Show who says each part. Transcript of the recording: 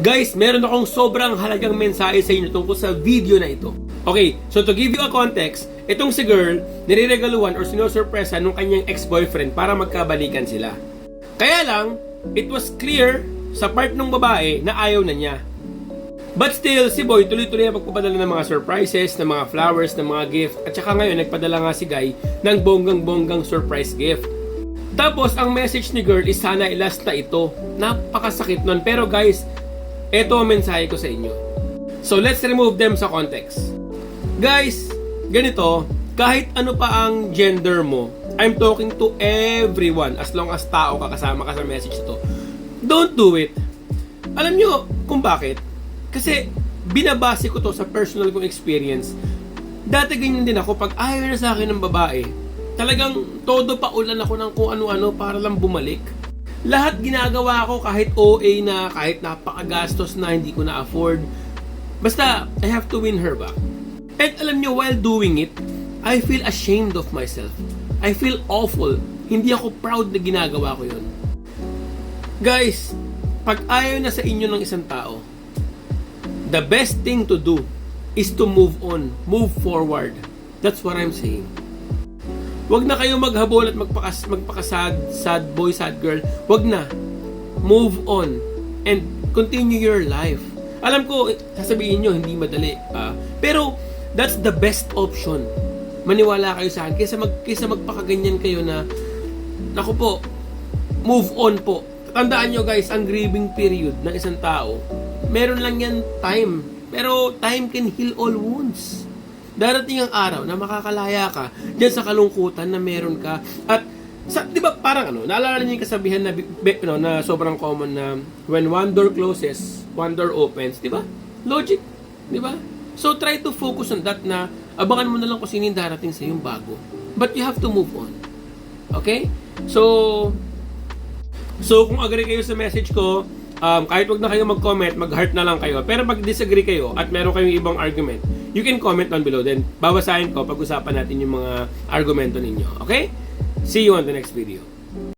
Speaker 1: Guys, meron akong sobrang halagang mensahe sa inyo tungkol sa video na ito. Okay, so to give you a context, itong si girl, nireregaluhan or sinosurpresa nung kanyang ex-boyfriend para magkabalikan sila. Kaya lang, it was clear sa part ng babae na ayaw na niya. But still, si Boy tuloy-tuloy na pagpapadala ng mga surprises, ng mga flowers, ng mga gift, at saka ngayon nagpadala nga si Guy ng bonggang-bonggang surprise gift. Tapos, ang message ni girl is sana ilast na ito. Napakasakit nun. Pero guys, ito ang mensahe ko sa inyo. So, let's remove them sa context. Guys, ganito, kahit ano pa ang gender mo, I'm talking to everyone as long as tao ka kasama ka sa message to. Don't do it. Alam nyo kung bakit? Kasi binabase ko to sa personal kong experience. Dati ganyan din ako pag ayaw na sa akin ng babae. Talagang todo pa ulan ako ng kung ano-ano para lang bumalik. Lahat ginagawa ko kahit OA na, kahit napakagastos na hindi ko na afford. Basta, I have to win her back. And alam nyo, while doing it, I feel ashamed of myself. I feel awful. Hindi ako proud na ginagawa ko yun. Guys, pag ayaw na sa inyo ng isang tao, the best thing to do is to move on, move forward. That's what I'm saying. Huwag na kayo maghabol at magpakas, magpakasad, sad boy, sad girl. Huwag na. Move on and continue your life. Alam ko, sasabihin nyo, hindi madali. ah, pero, that's the best option. Maniwala kayo sa akin. Kaysa, mag, kaysa magpakaganyan kayo na, naku po, move on po. Tandaan nyo guys, ang grieving period ng isang tao, meron lang yan time. Pero time can heal all wounds. Darating ang araw na makakalaya ka diyan sa kalungkutan na meron ka. At sa, 'di ba parang ano, naalala niyo yung kasabihan na bi- no, na sobrang common na when one door closes, one door opens, 'di ba? Logic, 'di ba? So try to focus on that na abangan mo na lang kung sino yung darating sa yung bago. But you have to move on. Okay? So So, kung agree kayo sa message ko, um, kahit wag na kayo mag-comment, mag-heart na lang kayo. Pero pag disagree kayo at meron kayong ibang argument, you can comment down below. Then, babasahin ko, pag-usapan natin yung mga argumento ninyo. Okay? See you on the next video.